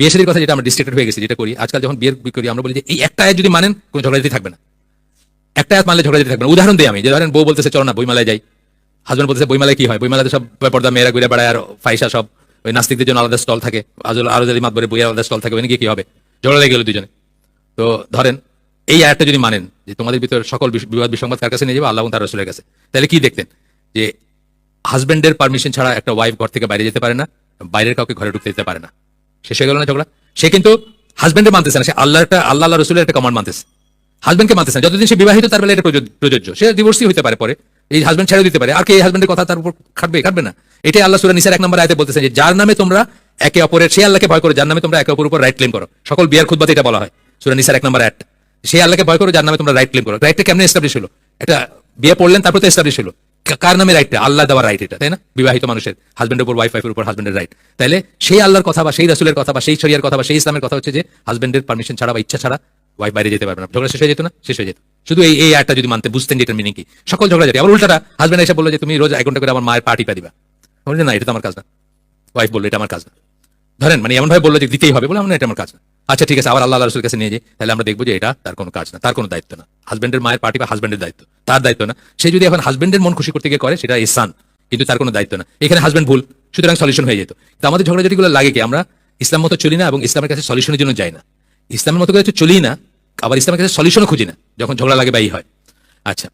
বিয়ে শাদীর কথা যেটা আমরা ডিস্ট্রিক্টেড হয়ে গেছি, যেটা করি, আজকাল যখন বিয়ের করি, আমরা বলি যে, এই একটা আয়াত যদি মানেন, কোনো ঝগড়াঝাটি থাকবে না। একটা আয়াত মানলে ঝগড়াঝাটি থাকবে না। উদাহরণ দিই আমি, যে ধরেন বউ বলতেছে, চলো না, বইমেলায় যাই। হাজবেন্ড বলতেছে, বইমেলায় কি হয়? বইমেলাতে সব পর্দা মেয়েরা ঘুরে বেড়ায়, আর ফাইসা সব ওই নাস্তিকদের জন্য আলাদা স্টল থাকে। আজল আরও যদি মাতবরে বইয়ের আলাদা স্টল থাকে, ওখানে কি হবে? ঝগড়া লেগে গেল দুজনে। তো ধরেন, এই আয়াতটা যদি মানেন, যে তোমাদের ভিতরে সকল বিবাদ, বিসংবাদ কার কাছে নিয়ে যাবে? আল্লাহ তার রসুলের কাছে। তাহলে কি দেখতেন? যে হাজবেন্ডের পারমিশন ছাড়া একটা ওয়াইফ ঘর থেকে বাইরে যেতে পারে না, বাইরের কাউকে ঘরে ঢুকতে দিতে পারে না। শেষ হয়ে গেল না ঝগড়া? সে কিন্তু হাজবেন্ডে মানতেছে না, সে আল্লাহ একটা, আল্লাহ আল্লাহ রসুলের একটা কমান্ড মানতেছে। হাজবেন্ডকে মানতেছে না, যতদিন সে বিবাহিত তার বেলা এটা প্রযোজ্য- সে ডিভোর্সই হতে পারে পরে, এই হাজবেন্ড ছেড়ে দিতে পারে। আর কি এই হাজবেন্ডের কথা তার উপর খাটবে খাটবে না। এটাই আল্লাহ সুরা নিসার এক নম্বর আয়তে বলতেছে যে, যার নামে তোমরা একে অপরের, সে আল্লাহকে ভয় করো, যার নামে তোমরা একে অপর উপর রাইট ক্লেম করো। সকল বিয়ার খুদবাতে এটা বলা হয়, সুরা নিসার এক নম্বর অ্যাট সে আল্লাহকে ভয় করো, যার নামে তোমরা রাইট ক্লেম করো। রাইটটা কেমন এস্টাবলিশ হলো? এটা বিয়ে পড়লেন, তারপর তো এস্টাবলিশ হলো। কার নামে রাইটটা আল্লাহ দেওয়ার রাইট এটা তাই না? বিবাহিত মানুষের হাজবেন্ডের উপর ওয়াইফ ওয়াইফের উপর হাজবেন্ডের রাইট তাইলে সেই আল্লাহর কথা বা সেই রাসুলের কথা বা সেই শরিয়ার কথা বা সেই ইসলামের কথা হচ্ছে যে হাজবেন্ডের পারমিশন ছাড়া বা ইচ্ছা ছাড়া ওয়াইফ বাইরে যেতে পারবে না। ঝগড়া শেষ হয়ে যেত না? শেষ হয়ে যেত। শুধু এই এই আয়টা যদি মানতে বুঝতেন যেটার মিনিং কি। সকল ঝগড়া যেতে আবার উল্টাটা হাজবেন্ড এসে বলল যে তুমি রোজ এক ঘণ্টা করে আমার মায়ের পার্টি পা দিবা। বললাম, না এটা তো আমার কাজ না। ওয়াইফ বলল এটা আমার কাজ না। ধরেন মানে এমন ভাবে বলল যে দিতেই হবে। বলে আমরা এটা আমার কাজ না। আচ্ছা ঠিক আছে, আবার আল্লাহ রসুলের কাছে নিয়ে যাই। তাহলে আমরা দেখব যে এটা তার কোনো কাজ না, তার কোনো দায়িত্ব না। হাজবেন্ডের মায়ের পার্টি বা হাজবেন্ডের দায়িত্ব, তার দায়িত্ব না। সে যদি এখন হাজবেন্ডের মন খুশি করতে গিয়ে করে, সেটা ইসান কিন্তু তার কোনো দায়িত্ব না। এখানে হাজবেন্ড ভুল, সুতরাং সলিউশন হয়ে যেত। তো আমাদের ঝগড়াঝাটিগুলো লাগে কি? আমরা ইসলাম মতো চলি না এবং ইসলামের কাছে সলিউশনের জন্য যাই না। ইসলামের মতো তো চলি না, আবার ইসলামের কাছে সলিউশনও খুঁজি না, যখন ঝগড়া লাগে বা হয়। আচ্ছা